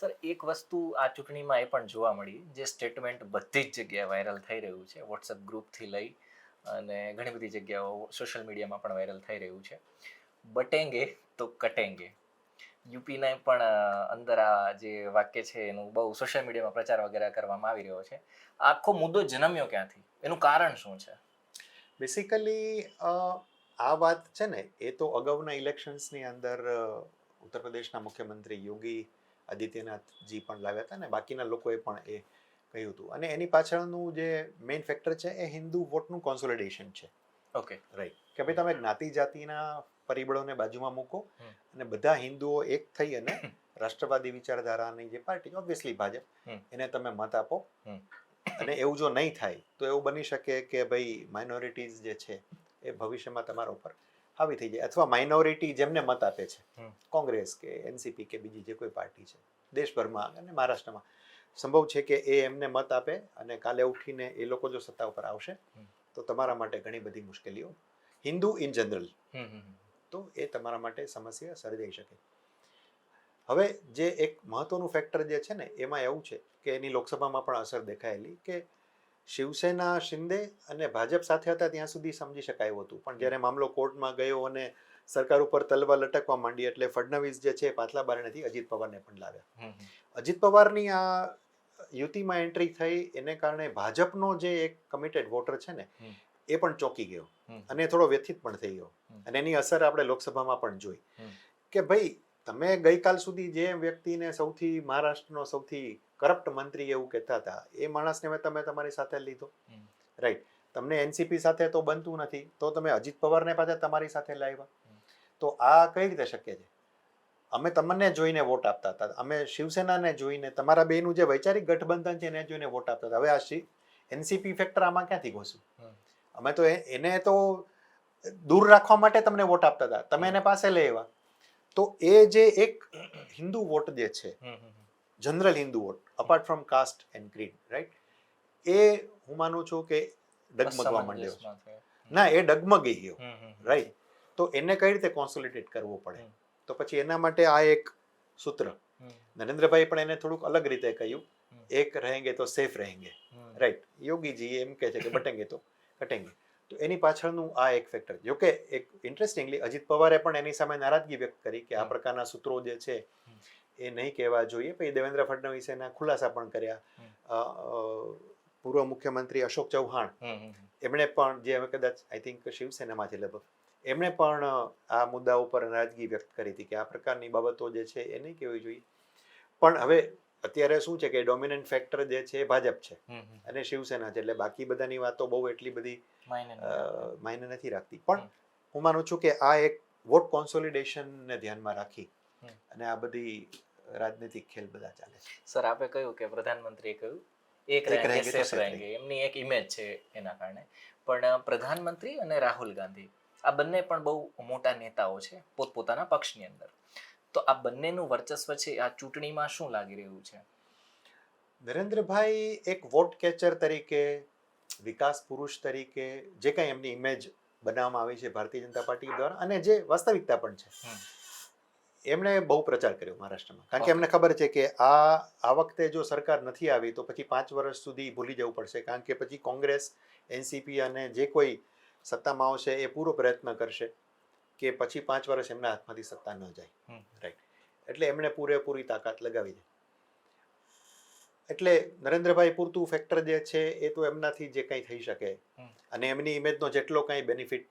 Sir, એક વસ્તુ આ ચૂંટણીમાં એ પણ જોવા મળી, જે સ્ટેટમેન્ટ બધી જ જગ્યાએ વાયરલ થઈ રહ્યું છે વોટ્સઅપ ગ્રુપથી લઈ અને ઘણી બધી જગ્યાઓ સોશિયલ મીડિયામાં પણ વાયરલ થઈ રહ્યું છે. બટેંગે તો કટેંગે. યુપીના પણ અંદર આ જે વાક્ય છે એનું બહુ સોશિયલ મીડિયામાં પ્રચાર વગેરે કરવામાં આવી રહ્યો છે. આખો મુદ્દો જન્મ્યો ક્યાંથી? એનું કારણ શું છે? બેસિકલી આ વાત છે ને, એ તો અગાઉના ઇલેક્શન્સની અંદર ઉત્તર પ્રદેશના મુખ્યમંત્રી યોગી આદિત્યનાથજી પણ લાવ્યા હતા ને બાકીના લોકોએ પણ એ કહ્યું હતું. અને એની પાછળનું જે મેઇન ફેક્ટર છે એ હિન્દુ વોટનું કોન્સોલિડેશન છે. ઓકે રાઈટ કે ભાઈ તમે જ્ઞાતિ જાતિના પરિબળોને બાજુમાં મૂકો અને બધા હિન્દુઓ એક થઈ અને રાષ્ટ્રવાદી વિચારધારાની જે પાર્ટી ઓબ્વિયસલી ભાજપ એને તમે મત આપો. અને એવું જો નહીં થાય તો એવું બની શકે કે ભાઈ માઇનોરિટીઝ જે છે એ ભવિષ્યમાં તમારા ઉપર હાવી થઈ જાય. અથવા માઇનોરિટી જેમને મત આપે છે કોંગ્રેસ કે એનસીપી કે બીજી જે કોઈ પાર્ટી છે દેશભરમાં અને મહારાષ્ટ્રમાં. સંભવ છે કે એ એમને મત આપે અને કાલે ઉઠીને એ લોકો જો સત્તા ઉપર આવશે તો તમારા માટે ઘણી બધી મુશ્કેલીઓ હિન્દુ ઇન જનરલ. તો એ તમારા માટે સમસ્યા સર્જાઈ શકે. હવે જે એક મહત્વનું ફેક્ટર જે છે ને એમાં એવું છે કે એની લોકસભામાં પણ અસર દેખાયેલી કે શિવસેના શિંદે અને ભાજપ સાથે હતા ત્યાં સુધી સમજી શકાય એવું હતું. પણ જ્યારે મામલો કોર્ટમાં ગયો અને સરકાર ઉપર તલવા લટકવા માંડી એટલે ફડણવીસ જે છે પાછલા બારણેથી અજીત પવારને પણ લાવ્યા. અજીત પવારની આ યુતિમાં એન્ટ્રી થઈ એને કારણે ભાજપનો જે એક કમિટેડ વોટર છે ને એ પણ ચોંકી ગયો. અને થોડો વ્યથિત પણ થઈ ગયો. અને એની અસર આપણે લોકસભામાં પણ જોઈ. કે ભાઈ તમે ગઈકાલ સુધી જે વ્યક્તિને સૌથી મહારાષ્ટ્રનો સૌથી કરપ્ટ મંત્રી એવું કહેતા હતા. એ માણસને મેં તમે તમારી સાથે લીધો. રાઈટ તમને એનસીપી સાથે તો બનતું નથી. તો તમે અજીત પવારને પાછા તમારી સાથે લાવ્યા. તો આ કઈ રીતે શક્ય છે? અમે તમને જોઈને વોટ આપતા હતા. અમે શિવસેનાને જોઈને તમારા બેનું જે વૈચારિક ગઠબંધન છે એને જોઈને વોટ આપતા હતા. હવે આ એનસીપી ફેક્ટર આમાં ક્યાંથી ઘોસ્યું અમે તો એને તો દૂર રાખવા માટે તમને વોટ આપતા હતા. તમે એને પાસે લઈ આવ્યા. તો એ જે એક હિન્દુ વોટ જે છે. General Hindu vote apart from caste and creed right એ હું માનું છું કે ડગમગવા માંડ્યો. ના એ ડગમગી ગયો. રાઈટ તો એને કઈ રીતે કોન્સોલિડેટ કરવો પડે? તો પછી એના માટે આ એક સૂત્ર. નરેન્દ્રભાઈ પણ એને થોડુંક અલગ રીતે કહ્યું. એક રહેંગે તો સેફ રહેંગે. રાઈટ યોગીજી એમ કહે છે કે બટેંગે તો કટેંગે. તો એની પાછળનું આ એક ફેક્ટર જોકે એક ઇન્ટરેસ્ટિંગલી અજીત પવારે પણ એની સામે નારાજગી વ્યક્ત કરી કે આ પ્રકારના સૂત્રો જે છે. એ નહીં કહેવા જોઈએ. પછી દેવેન્દ્ર ફડણવીસ એના ખુલાસા પણ કર્યા. પૂર્વ મુખ્યમંત્રી અશોક ચૌહાણ. એમણે પણ જે હવે કદાચ આઈ થિંક શિવસેનામાંથી લગભગ એમણે પણ આ મુદ્દા ઉપર નારાજગી વ્યક્ત કરી હતી કે આ પ્રકારની બાબતો જે છે એ નહીં કહેવી જોઈએ. પણ હવે અત્યારે શું છે કે ડોમિનન્ટ ફેક્ટર જે છે ભાજપ છે. અને શિવસેના છે. એટલે બાકી બધાની વાતો બહુ એટલી બધી. માયને નથી રાખતી. પણ હું માનું છું કે આ એક વોટ કોન્સોલિડેશનને ધ્યાનમાં રાખી અને આ બધી રાજનીતિક ખેલ બધા ચાલે છે. સર આપે કહ્યું કે પ્રધાનમંત્રીએ કહ્યું એક રહેંગે સેફ રહેંગે એમની એક ઇમેજ છે એના કારણે. પણ પ્રધાનમંત્રી અને રાહુલ ગાંધી આ બંને પણ બહુ મોટા નેતાઓ છે પોતપોતાના પક્ષની અંદર. તો આ બંનેનું વર્ચસ્વ છે આ ચૂંટણીમાં શું લાગી રહ્યું છે? નરેન્દ્રભાઈ એક વોટ કેચર તરીકે વિકાસ પુરુષ તરીકે જે કંઈ એમની ઇમેજ બનાવવામાં આવી છે ભારતીય જનતા પાર્ટી દ્વારા અને જે વાસ્તવિકતા પણ છે. એમણે બહુ પ્રચાર કર્યો મહારાષ્ટ્રમાં. કારણ કે એમને ખબર છે કે આ આ વખતે જો સરકાર નથી આવી તો પછી પાંચ વર્ષ સુધી ભૂલી જવું પડશે. કારણ કે પછી કોંગ્રેસ એનસીપી અને જે કોઈ સત્તામાં આવશે એ પૂરો પ્રયત્ન કરશે કે પછી પાંચ વર્ષ એમના હાથમાંથી સત્તા ન જાય. રાઈટ એટલે એમણે પૂરેપૂરી તાકાત લગાવી દે એટલે નરેન્દ્રભાઈ પૂરતું ફેક્ટર જે છે એ તો એમનાથી જે કંઈ થઈ શકે અને એમની ઇમેજનો જેટલો કંઈ બેનિફિટ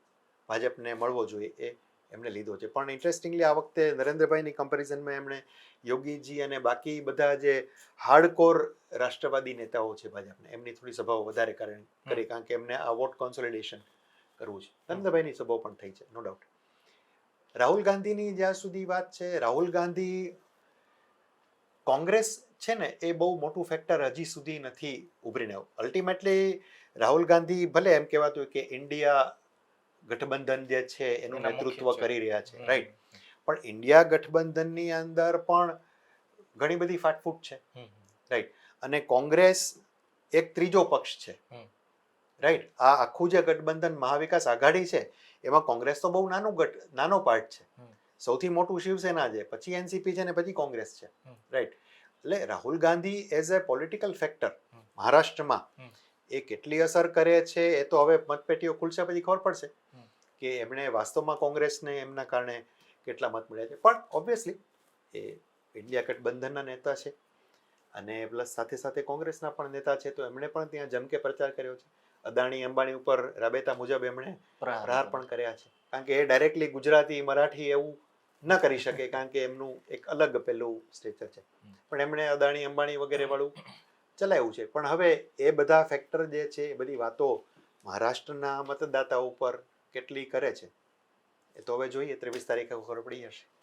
ભાજપને મળવો જોઈએ એ એમણે લીધો છે. પણ ઇન્ટરેસ્ટિંગલી આ વખતે નરેન્દ્રભાઈની કમ્પેરિઝનમાં એમણે યોગીજી અને બાકી બધા જે હાર્ડકોર રાષ્ટ્રવાદી નેતાઓ છે ભાજપને એમની થોડી સભાઓ વધારે કરી કરી કારણ કે એમને આ વોટ કોન્સોલિડેશન કરવું છે. નરેન્દ્રભાઈની સભાઓ પણ થઈ છે નો ડાઉટ રાહુલ ગાંધીની જ્યાં સુધી વાત છે રાહુલ ગાંધી કોંગ્રેસ છે ને એ બહુ મોટું ફેક્ટર હજી સુધી નથી ઉભરીને અલ્ટિમેટલી રાહુલ ગાંધી ભલે એમ કહેવાતું કે ઇન્ડિયા ગઠબંધન જે છે એનું નેતૃત્વ કરી રહ્યા છે રાઈટ પણ ઇન્ડિયા ગઠબંધનની અંદર પણ ઘણી બધી ફાટફૂટ છે હમ. અને કોંગ્રેસ એક ત્રીજો પક્ષ છે રાઈટ આ આખું જે ગઠબંધન મહાવિકાસ આઘાડી છે એમાં કોંગ્રેસ તો બહુ નાનું ગઠ નાનો પાર્ટ છે. સૌથી મોટું શિવસેના છે પછી એનસીપી છે ને પછી કોંગ્રેસ છે રાઈટ એટલે Rahul Gandhi as a political factor મહારાષ્ટ્રમાં એ કેટલી અસર કરે છે એ તો હવે મતપેટીઓ ખુલશે પછી ખબર પડશે. કે એમણે વાસ્તવમાં કોંગ્રેસને એમના કારણે કેટલા મત મળ્યા છે. પણ ઓબ્વિયસલી એ ઇન્ડિયા ગઠબંધનના નેતા છે અને પ્લસ સાથે સાથે કોંગ્રેસના પણ નેતા છે તો એમણે પણ ત્યાં જમકે પ્રચાર કર્યો છે. અદાણી અંબાણી ઉપર રાબેતા મુજબ એમણે પ્રહાર પણ કર્યા છે. કારણ કે એ ડાયરેક્ટલી ગુજરાતી મરાઠી એવું ન કરી શકે કારણ કે એમનું એક અલગ પેલું સ્ટેચર છે. પણ એમણે અદાણી અંબાણી વગેરે વાળું ચલાવ્યું છે. પણ હવે એ બધા ફેક્ટર જે છે એ બધી વાતો મહારાષ્ટ્રના મતદાતા ઉપર કેટલી કરે છે? એ તો હવે જોઈએ ત્રેવીસ તારીખે ખબર પડી જશે.